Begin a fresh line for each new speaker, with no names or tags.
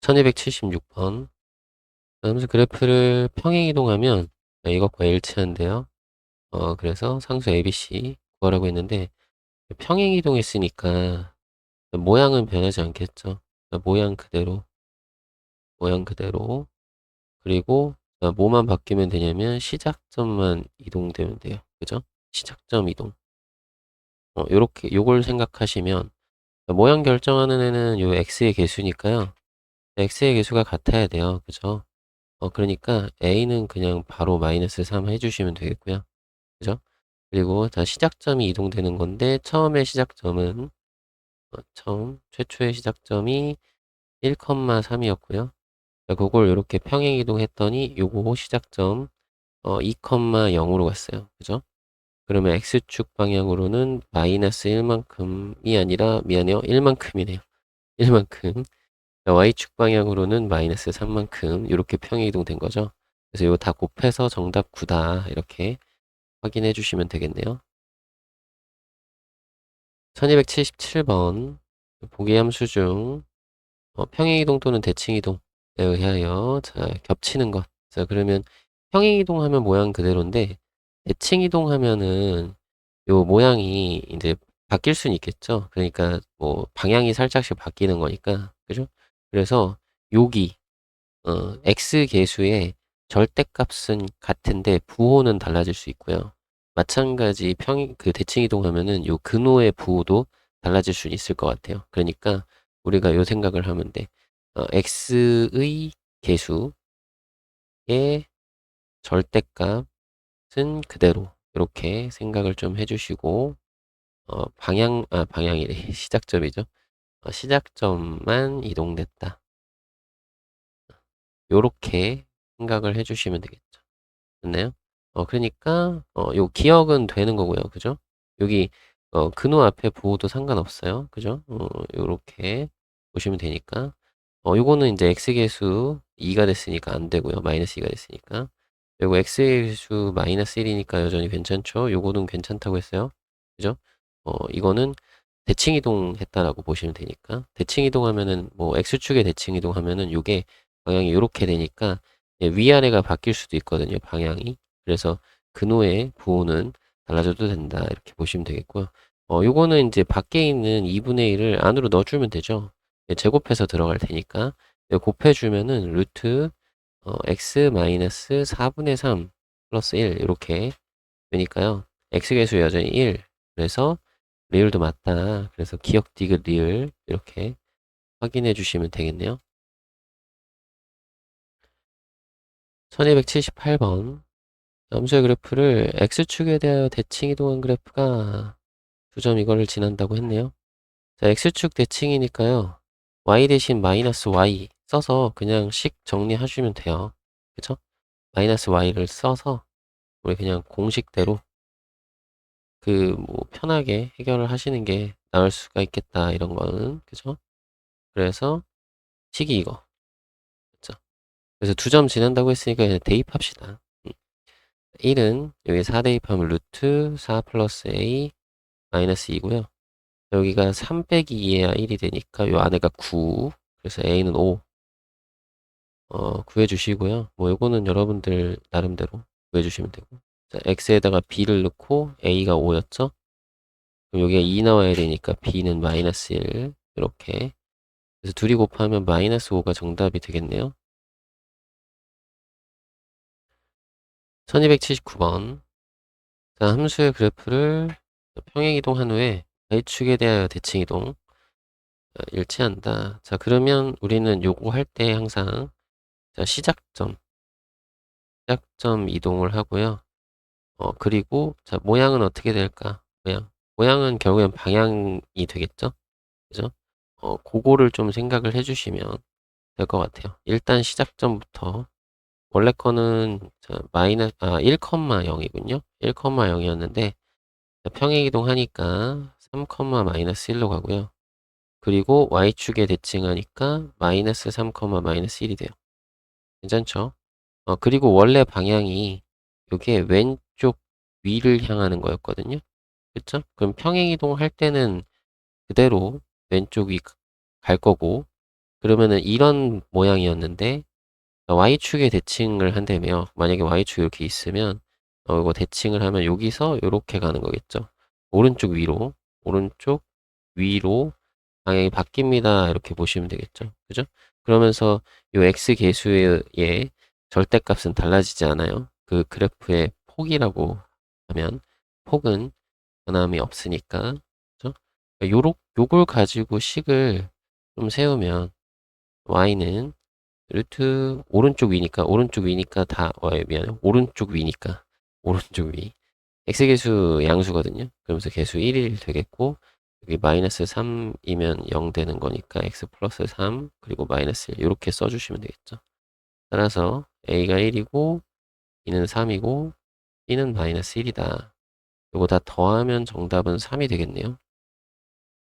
1276번. 다음 그래프를 평행 이동하면 이것과 일치한데요. 어, 그래서 상수 ABC 구하라고 했는데 평행 이동했으니까 모양은 변하지 않겠죠. 모양 그대로 모양 그대로 그리고 뭐만 바뀌면 되냐면 시작점만 이동되면 돼요. 그죠? 시작점 이동. 어, 요렇게 요걸 생각하시면 모양 결정하는 애는 요 x의 개수니까요. X의 개수가 같아야 돼요. 그죠? 어, 그러니까 a는 그냥 바로 마이너스 3 해주시면 되겠고요. 그죠? 그리고 자 시작점이 이동되는 건데 처음의 시작점은 어, 처음 최초의 시작점이 1,3이었고요. 그걸 이렇게 평행 이동했더니 요거 시작점 어, 2,0으로 갔어요. 그죠? 그러면 x축 방향으로는 마이너스 1만큼이 아니라 미안해요. 1만큼이네요. 1만큼. Y축 방향으로는 마이너스 3만큼 이렇게 평행 이동된 거죠. 그래서 이거 다 곱해서 정답 9다 이렇게 확인해 주시면 되겠네요. 1277번 보기 함수 중 어, 평행이동 또는 대칭이동에 의하여 자 겹치는 것. 자 그러면 평행이동 하면 모양 그대로인데 대칭이동 하면은 요 모양이 이제 바뀔 수는 있겠죠. 그러니까 뭐 방향이 살짝씩 바뀌는 거니까 그죠? 그래서 여기 어, x 계수의 절대값은 같은데 부호는 달라질 수 있고요. 마찬가지 평, 그 대칭 이동하면은 요 근호의 부호도 달라질 수 있을 것 같아요. 그러니까 우리가 요 생각을 하면 돼. 어, x의 계수의 절대값은 그대로 이렇게 생각을 좀 해주시고 어, 방향 아 방향이래 시작점이죠. 어, 시작점만 이동됐다. 요렇게 생각을 해주시면 되겠죠. 됐나요? 어, 그러니까, 어, 요 기억은 되는 거고요. 그죠? 여기, 어, 근호 앞에 부호도 상관없어요. 그죠? 어, 요렇게 보시면 되니까. 어, 요거는 이제 x계수 2가 됐으니까 안 되고요. 마이너스 2가 됐으니까. 그리고 x계수 마이너스 1이니까 여전히 괜찮죠? 요거는 괜찮다고 했어요. 그죠? 어, 이거는 대칭 이동했다라고 보시면 되니까. 대칭 이동하면은, 뭐, x축에 대칭 이동하면은 요게 방향이 이렇게 되니까 예, 위아래가 바뀔 수도 있거든요. 방향이. 그래서 근호의 부호는 달라져도 된다. 이렇게 보시면 되겠고요. 어, 요거는 이제 밖에 있는 2분의 1을 안으로 넣어주면 되죠. 예, 제곱해서 들어갈 테니까. 예, 곱해주면은 루트 어, x 마이너스 4분의 3 플러스 1 이렇게 되니까요. x계수 여전히 1. 그래서 리을도 맞다. 그래서 기억 디귿 리을 이렇게 확인해 주시면 되겠네요. 1278번 함수의 그래프를 x축에 대하여 대칭 이동한 그래프가 두 점 이거를 지난다고 했네요. 자, x축 대칭이니까요. y 대신 마이너스 y 써서 그냥 식 정리하시면 돼요. 그쵸? 마이너스 y를 써서 우리 그냥 공식대로 그 뭐 편하게 해결을 하시는 게 나을 수가 있겠다 이런 거는 그죠? 그래서 식이 이거 그래서 두 점 지난다고 했으니까 이제 대입합시다. 1은 여기 4 대입하면 루트 4 플러스 a 마이너스 2고요. 여기가 3 빼기 2에야 1이 되니까 요 안에가 9 그래서 a는 5 어, 구해주시고요. 뭐 요거는 여러분들 나름대로 구해주시면 되고 자, x에다가 b를 넣고 a가 5였죠? 그럼 여기가 2 나와야 되니까 b는 마이너스 1 이렇게 그래서 둘이 곱하면 마이너스 5가 정답이 되겠네요. 1279번. 자, 함수의 그래프를 평행이동한 후에 y축에 대하여 대칭이동 자, 일치한다. 자, 그러면 우리는 요거 할 때 항상 자, 시작점 시작점 이동을 하고요. 어, 그리고 자, 모양은 어떻게 될까? 모양. 모양은 결국엔 방향이 되겠죠? 그죠? 어, 그거를 좀 생각을 해주시면 될 것 같아요. 일단 시작점부터 원래 거는 마이너스 아 1,0이군요. 1,0이었는데 평행 이동하니까 3, 마이너스 1로 가고요. 그리고 y축에 대칭하니까 마이너스 3, 마이너스 1이 돼요. 괜찮죠? 어, 그리고 원래 방향이 이게 왼쪽 위를 향하는 거였거든요. 그쵸? 그럼 평행 이동 할 때는 그대로 왼쪽이 갈 거고 그러면은 이런 모양이었는데 y축에 대칭을 한다며 만약에 y축이 이렇게 있으면 어, 이거 대칭을 하면 여기서 이렇게 가는 거겠죠. 오른쪽 위로 오른쪽 위로 방향이 바뀝니다. 이렇게 보시면 되겠죠. 그죠? 그러면서 이 x 계수의 절대값은 달라지지 않아요. 그 그래프의 폭이라고 하면 폭은 변함이 없으니까 그죠? 요렇 요걸 가지고 식을 좀 세우면 y는 루트 오른쪽 위니까 오른쪽 위니까 다 어, 미안해 오른쪽 위니까 오른쪽 위 x 계수 양수거든요. 그러면서 계수 1일 되겠고 여기 마이너스 3이면 0 되는 거니까 x 플러스 3 그리고 마이너스 1 이렇게 써주시면 되겠죠. 따라서 a가 1이고 b는 3이고 b는 마이너스 1이다. 이거 다 더하면 정답은 3이 되겠네요.